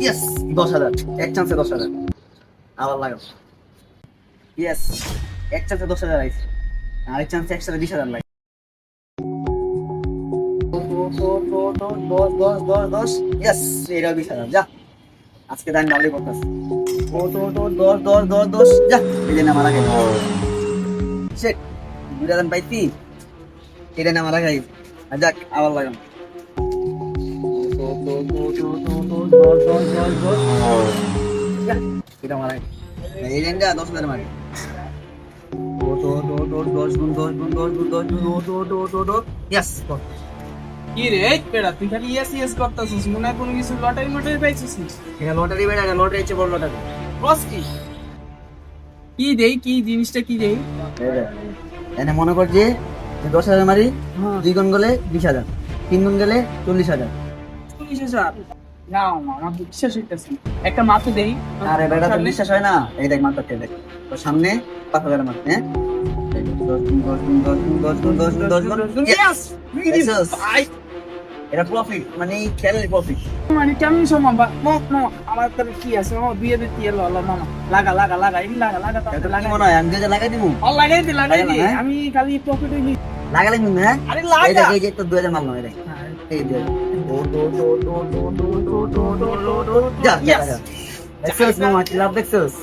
Yes দশ হাজার এক চান্সে দশ হাজার আবার লাগাও ইয়েস এক চান্সে দশ হাজার আইছে আরেক চান্সে একসাথে বিশ হাজার লাগে ইয়েস বিশ হাজার যা আজকে দাম ভালোই করতেছে ও তো দশ দশ দশ যা এটা যাক আবার লাগাম এটা এই দশ হাজার মারি কি রে পেড়া তুই খালি ইয়েস ইয়েস করতেছিস মনে হয় কোনো কিছু লটারি পাইছিস এটা লটারি বেড়া এটা লটারি চেয়ে বড় লটারি। বস কি? কি দেই কি জিনিসটা কি দেই? এনে মনে কর যে যে দশ হাজার মারি দুই গুণ গেলে বিশ হাজার তিন গুণ গেলে চল্লিশ হাজার। না বিশ্বাস একটা মাত্র দেই। দেখ মাত্র সামনে পাঁচ হাজার মাত্র এটা প্রফিট মানে খেলে প্রফিট মানে কেমন সময় আমার কি আছে আমার বিয়ে দিতে লাগা লাগা লাগা এই লাগা লাগা আমি লাগাই দিব লাগাই আমি খালি প্রফিট হইনি লাগালে না আরে লাগা! এই যে তো 2000 মাল নয় হ্যাঁ, রে এই যে দেখছস না মাটি লাভ দেখছস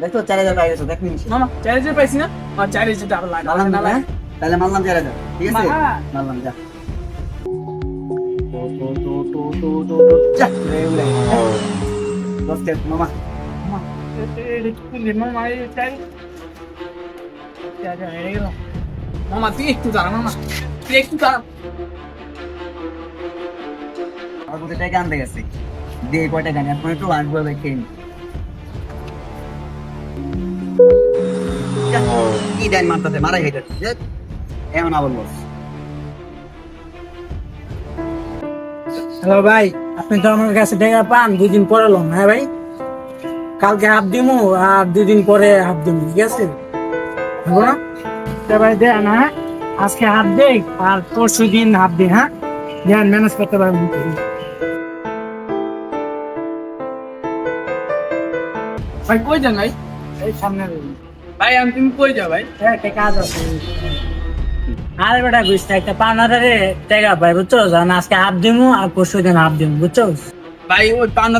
দেখো চার হাজার টাকা দেখ নিস না চার হাজার পাইছি না। আর চার হাজার টাকা লাগে না তাহলে মানলাম চার হাজার ঠিক আছে? মানলাম যা। মামা তুই একটু দাঁড়া মামা। তুই একটু দাঁড়া। আমার কোথায় টাকা আনতে গেছে। দে, কয়টা গান, এখন একটু আনব, এবার খেয়ে নি। যা, কি দেন মারাই আবার বস। হ্যালো ভাই আপনি তো আমার কাছে টাকা পান দুই দিন পরে লোন হ্যাঁ ভাই? কালকে হাফ দিমু আর দুই দিন পরে হাফ দিমু ঠিক আছে? ভাই দেন হ্যাঁ? আজকে হাফ দেই আর পরশু দিন হাফ দিন হ্যাঁ? দেন ম্যানেজ করতে পারবেন। ভাই কই যান ভাই? এই সামনে ভাই আমি তুমি কই যা ভাই? হ্যাঁ একটা কাজ আছে? আরে বেটা বুঝতে একটা পান হাজারে টাকা ভাই বুঝছ জান আজকে হাফ দিমু আর পরশু দিন হাফ দিমু বুঝছ ভাই ওই পান্না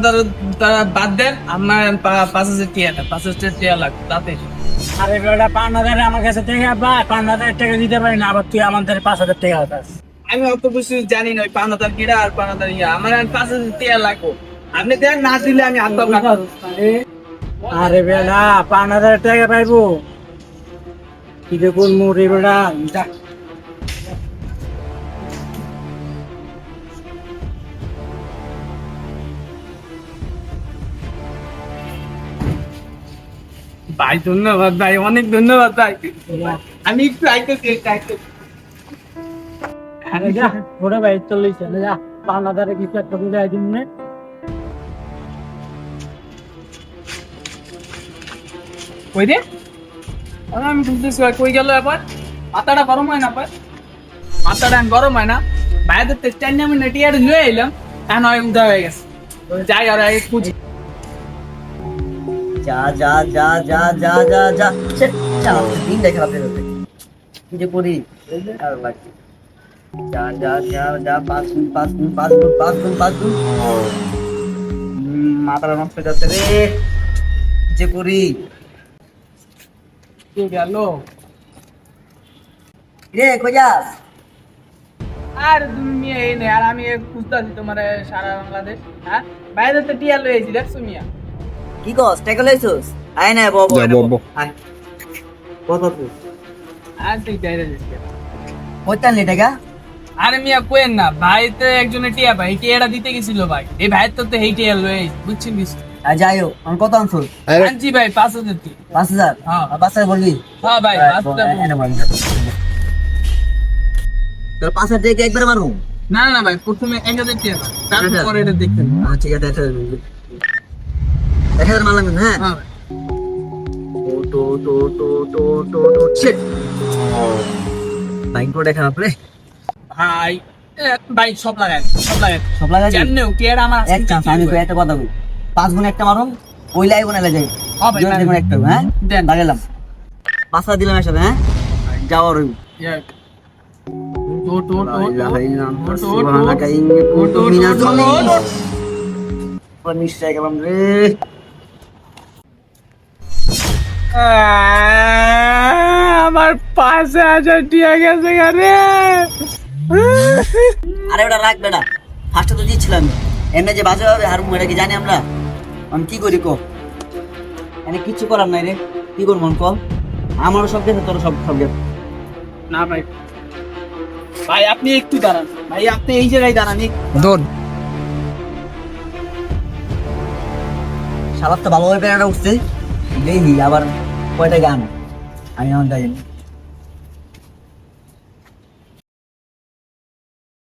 তারা বাদ দেন আমার পাঁচ হাজার টিয়া না পাঁচ হাজার টিয়া লাগবে তাতে। আরে বেটা হাজারে আমার কাছে টাকা বা পান হাজার টাকা দিতে পারি না আবার তুই আমাদের পাঁচ হাজার টাকা হতাস আমি অত কিছু জানি না ওই পান্না তার কিরা আর পান্না তার ইয়া। আমার পাঁচ হাজার টিয়া লাগবে। আপনি দেন না দিলে আমি হাত পাবো আরে বেলা পাঁচ হাজার টাকা পাইবো। কি যে করব রে বেটা যা। ভাই ধন্যবাদ ভাই অনেক ধন্যবাদ ভাই। আমি একটু আইতেছি আরে যা ওরে ভাই চল্লিশ চলে যা। পাঁচ হাজারে কিছু একটা করে দিন কই রে? আরে আমি বুঝতেছি ভাই কই গেল এবার? মাথাটা গরম হয় না মাথাটা এখন গরম হয় না। ভাইদের তো চার মিনিট টিয়ার লয়ে এলাম এখন হয় উদা হয়ে গেছে। যাই আর আগে খুঁজি। যা যা যা যা যা যা যা। যা দিন দেখে রাতে কি যে করি? আর লাগছে। যা যা যা যা পাঁচ গুণ পাঁচ গুণ পাঁচ গুণ পাঁচ গুণ পাঁচ হুম, মাথাটা নষ্ট হয়ে যাচ্ছে রে। যে করি? কে গেল রে আর তুমি এই নেই আর আমি খুঁজতেছি তোমার সারা বাংলাদেশ হ্যাঁ? বাইরে তো টিয়া লয়েছি দেখছ মিয়া? কি কস টাকা লইছস? আয় না বব যা, বব, বব। আয়। কত তুই আর। কইতান টাকা? আরে মিয়া কোয়েন না ভাই তো একজনের টিয়া ভাই টিয়াটা দিতে গেছিল ভাই। এই ভাই তো তো এই টিয়া লয়ে বুঝছেন কিছু আর যাই হোক আমার কত আনছো? আনছি ভাই পাঁচ হাজার পাঁচ হাজার? হ্যাঁ। পাঁচ হাজার বলবি? হ্যাঁ ভাই পাঁচ হাজার দেখে একবার মারবো? না না ভাই প্রথমে এক হাজার টাকা তারপরে এটা দেখতে ঠিক আছে এক হাজার এক হাজার মারলাম হ্যাঁ? হ্যাঁ? ভাই। সব লাগায় সব লাগায় সব লাগায় জানেন কি আমার এক চান্স আমি একটা কথা বলি। পাঁচ গুণ একটা মারুন ওই লাইভ বানালে যাই। হ্যাঁ একটা হ্যাঁ? দেন। পাঁচটা দিলাম একসাথে হ্যাঁ? যাওয়ার নিশ্চয় গেলাম রে। আমার পাঁচ হাজার টিয়া গেছে রে। আরে ওটা রাখ বেটা। ফার্স্টে তো দিচ্ছিলাম। এমনি যে বাজে হবে হারমোন এটা কি জানি আমরা? আমি কি করি কো? এনে কিচ্ছু করার নাই রে। কি করব মন কল আমারও সব গেছে তোর সব সব গেছে না ভাই। ভাই আপনি একটু দাঁড়ান। ভাই আপনি এই জায়গায় দাঁড়ান দৌড়। সালাদ তো ভালোভাবে প্যারাটা উঠছে। দেখি আবার কয়টা গান? আমি আমার যাই